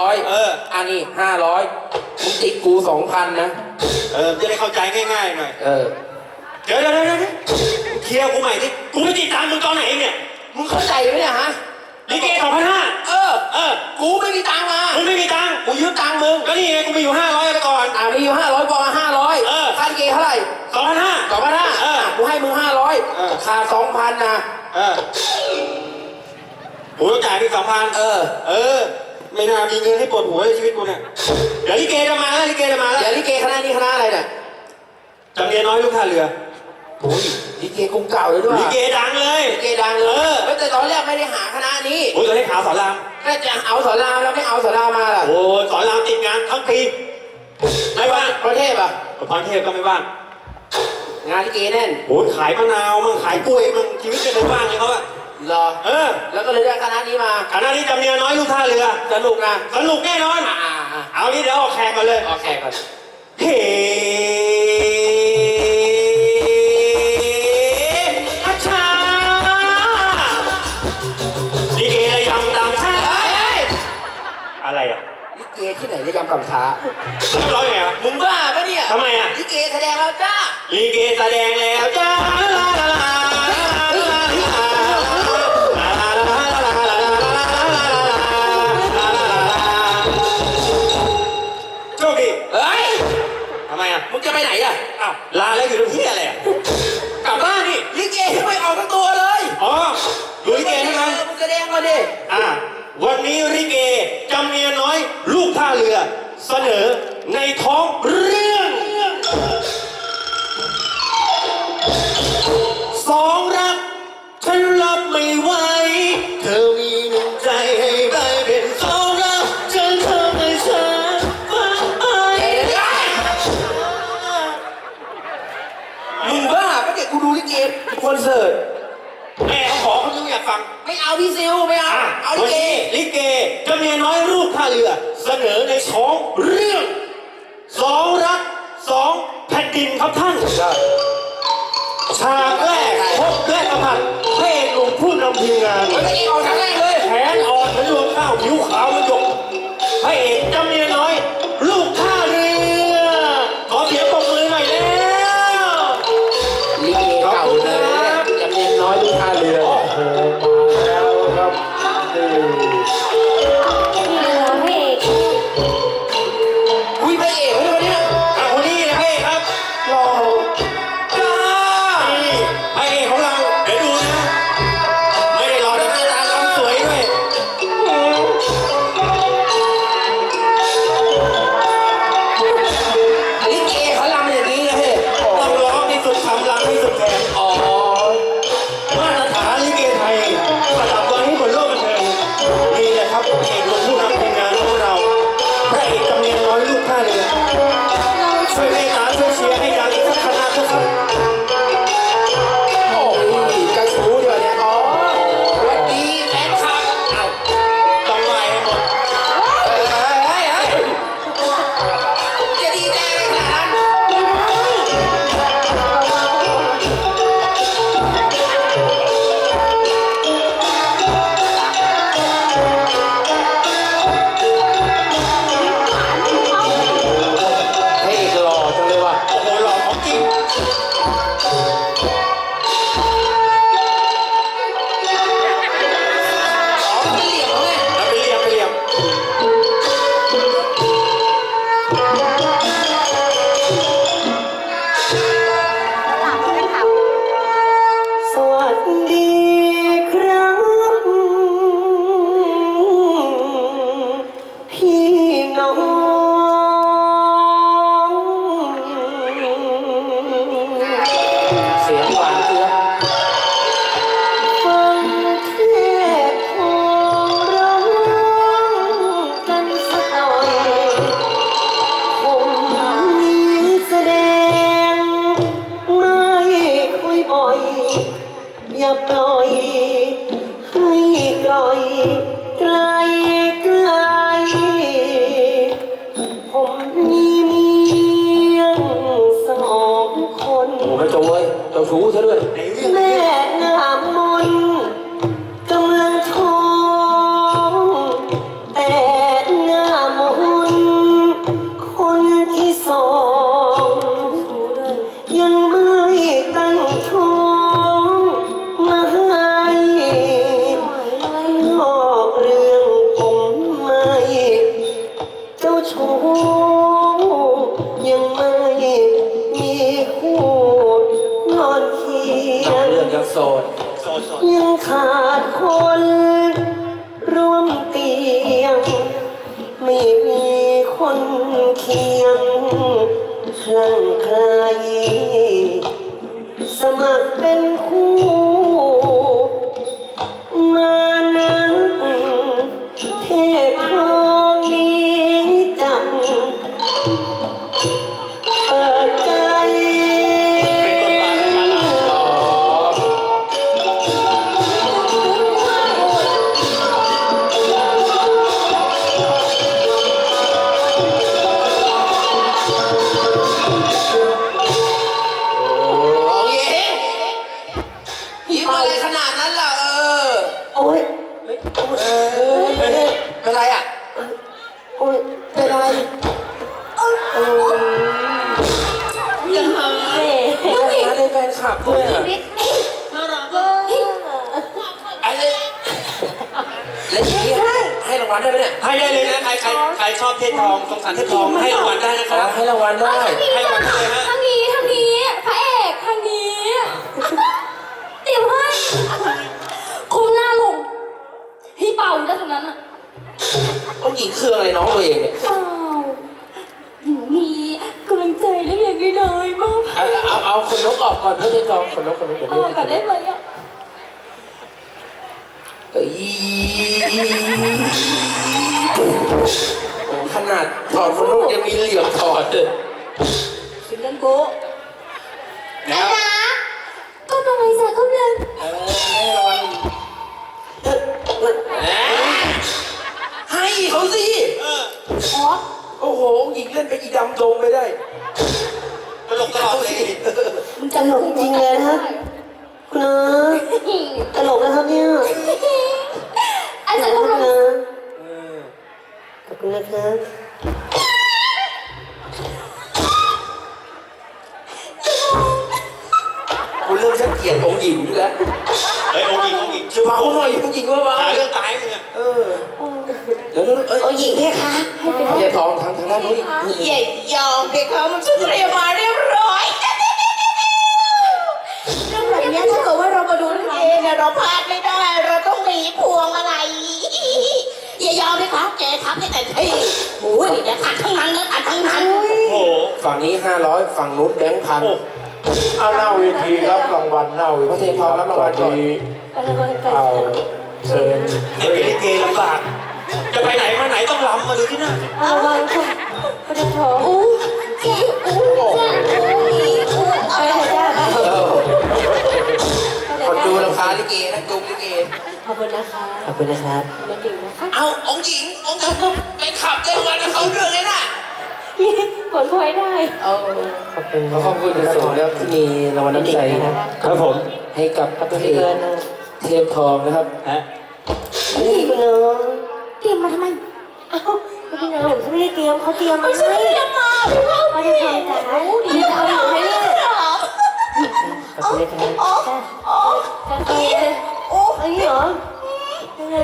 ร้อยเออ อันนี้ห้าร้อยมึงติดกูสองพันนะ เออจะได้เข้าใจง่ายๆหน่อย เออ เดี๋ยวเดี๋ยวเดี๋ยวเดี๋ยวเคลียร์กูใหม่ดิ กูไม่ติดตามมึงตอนไหนเนี่ยมึงเข้าใจไหมเนี่ยฮะ ลิเกสองพันห้าเออ เออ กูไม่มีตังค์มามึงไม่มีตังค์กูยืมตังค์มึงก็นี่ไงกูมีอยู่ห้าร้อยไปก่อน อ่ามีอยู่ห้าร้อยบอกมาห้าร้อยเออ ค่าลิเกเท่าไหร่สองพันห้า สองพันห้าเออกูให้มึงห้าร้อยเออ ขาดสองพันนะ เออกูต้องจ่ายพี่สองพันเออ เออ ไม่น่ามีเงินให้ปวดหัวในชีวิตกูเนี่ยเดี๋ยวลิเกจะมาแล้วลิเกจะมาแล้วเดี๋ยวลิเกคณะนี้คณะอะไรเนี่ยจำเรียนน้อยลูกท่าเรือโอ้ยลิเกกรุงเก่าเลยด้วยลิเกดังเลยลิเกดังเลเอยอเฮ้ยแต่ตอนแรกไม่ได้หาคณะนี้โอ้ยตอนนี้ขาวสอนรามก็จะเอาสอนรามแล้วไม่เอาสอนรามมาล่ะโอ้ยสอนรามติดงานทั้งปีไม่ว่างประเทศอะพรเทพก็ไม่ว่างงานลิเกแน่นโอ้ยขายมะนาวมั่งขายกล้วยมั่งชีวิตไม่เคยว่างเลยเขาอะ เหรอเออแล้วก็เลยได้คณะนี้มาคณะนี้จำเนียนน้อยลูกท่าเรือ สนุกนะสนุกแน่นอนอ่าอ่าอ่าเอางี้เดี๋ยวออกแขกก่อนเลย โอเคก่อนเฮ้อาชาลิเกระยำตามชาเฮ้ยเฮ้ยอะไรอะลิเกที่ไหนได้ยำกับช้าร้อยไงอะมึงบ้าปะเนี่ยทำไมอะลิเกแสดงแล้วจ้าลิเกแสดงแล้วจ้าลาลาลา มอะมึงจะไปไหนอะอ้าวลาแล้วอยู่ตรงที่อะไรอะกลับบ้านนี่ลิเกยังไม่ออกทั้งตัวเลยอ๋อดูลิเกใช่ไหมออมึงแสดงมาดิอะวันนี้ลิเกจำเนียนน้อย ลูกท่าเรือ เสนอในท้องเรื่อ เนี่ยกูดูลิเกคอนเสิร์ตแม่เขาขอเขายังอยากฟัง ไม่เอาพี่ซิวไม่เอาอะเอาลิวันเกนี้ลิเกจำเนียนน้อยลูกท่าเรือ เสนอในท้องเรื่องสองรักสองแผ่นดินครับท่านฉากแรกพบและสัมผัสพระเอกหนุ่มผู้นำทีมงานเฮ้ยลิเกออกทางแรกเลยแขนอ่อนเหมือนรวงข้าวผิวขาวเหมันหยกพระเอกจำเนียนน้อย 倒数 who? คนร่วมเตียง ไม่มีคนเคียงข้างใคร สมัครเป็นคู่มานั้นเทพ ได้แฟนคลับด้วยอะน่ากอะไอ้เลยแล้วอย่างนี้ให้รางวัลได้ไหมเนี่ยให้ได้เลยนะใครใครใครชอบเทพทองสงสารเทพทองให้รางวัลได้นะคอ๋อรับให้รางวัลได้ ให้รางวัลได้เลยฮะ ทางนี้ทางนี้พระเอกทางนี้เดี๋ยวให้คุมหน้าลงพี่เป่าอยู่ด้านตรงนั้นอะ ต้องหญิงเครื่องอะไรน้องตัวเองเนี่ย ก่อนเพื่อจะจองคนนกคนนกเดี๋ยวเอาไม่กัได้นได้ไหมอะเอ้ยขนาดถอดคนนกยังมีเหลี่ยมถอดเลยถึงกันโก้นะก็ทำไมใส่ก็เลยเออให้รางวัลแหมให้เขาสิ อ๋อ โอ้โหหญิงเล่นไปอีดำโดงไปได้ ตลกตลอดเลยมึงตลกจริงเลยนะครับคุณอาตลกนะครับเนี่ยไอ้ขสัอบตว์คุณทำไมนะเออขอบคุณนะครับกูเริ่มชักเกลียดองค์หญิงแล้วเฮ้ยองค์หญิงองค์หญิงช่วยเบาเบาหหน่น่ออยยองค์หญิงว่าเบาหาเรื่องตายมึงอะ เออ เดี๋ยวเอ้ยโอ้หญิงเพคะอย่าทองทางทางด้านนู้นอีกใหญ่ยอมเพคะมันชุดเตรียมมาเรียบร้อยเรื่องแบบนี้ถ้าเกิดว่าเรามาดูลิเองเนี่ยเราพลาดไม่ได้ เราต้องหนีพวงอะไรอย่ายอมเพคะแกทับให้แต่ที่โอ้ยเดี๋ยวตัดทั้งนั้นนะตัดทั้งนั้นโอ้โหฝั่งนี้ห้าร้อยฝั่งนู้นแบงค์พันโอ้เอาหน้าเวทีรับรางวัลหน้าเวพระเททีพทองรับรางวัลก่อนเอาเชิญเดี๋ยวลิเกลำบาก จะไปไหนมาไหนต้องลำมาดูที่หน้าระวังค่ะประเด็นทองอู้จีอู้จ้าอู้อีอู้ไปเถอะจ้าเออคนดูราคาลิเกนะจุงลิเกขอบคุณนะคะขอบคุณนะครับมาถึงนะคะ เอาองค์หญิงองค์หญิงก็ไปขับเร็ววันกับเขาเรื่องนี้น่ะผลพลอยได้เอาขอบคุณขอขอบคุณที่สูงแล้วที่มีรางวัลน้ำใจนะครับครับผมให้กับพระตัวเอเกิกนนะเทพทองนะครับฮะนี่คุณน้อง เตรียมมาทำไมเอ้าพี่น้องผมไม่ได้เตรียมเขาเตรียมมาไม่ใช่ให้เตรียมมาพี่พ่อเขาจะทำจ๋าดีเอาอยู่ให้เนี่ยขอบคุณนะครับจ้าโอ้อันนี้เหรอยังไง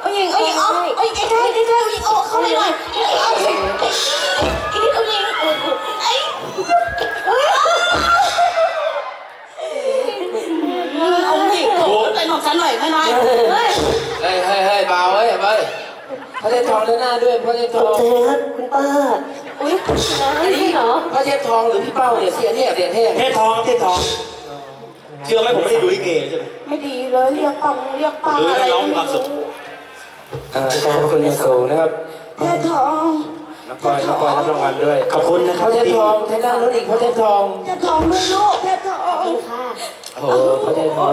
เอายิงเอายิงเอาเอายิงใกล้ใกล้ใกล้เอายิงเอาเข้าไปหน่อยเอายิงอีกนิดเอายิง ทพทองด้านหน้าด้วยพระเทพขทอบองใจครับคุณป้า อุ้ยอันนี้พระเทพทองหรือพี่เป้าเนี่ยเสียเทพเสียเทพเทพทองเทพทอง เชื่อไหมผมไม่ได้ดูลิเกใช่ไหม ไม่ดีเลยเรียกปังเรียกปังอะไรอ่าขอบคุณอย่างสูงนะครับแค่ทองนักบอยนักบอยรับรางวัลด้วยขอบคุณนะคพรับระเทพทองทางด้านนู้นอีกพระเทพทอง แค่ทองด้วยลูกแค่ทองค่ะโอ้โหพระเทพทอง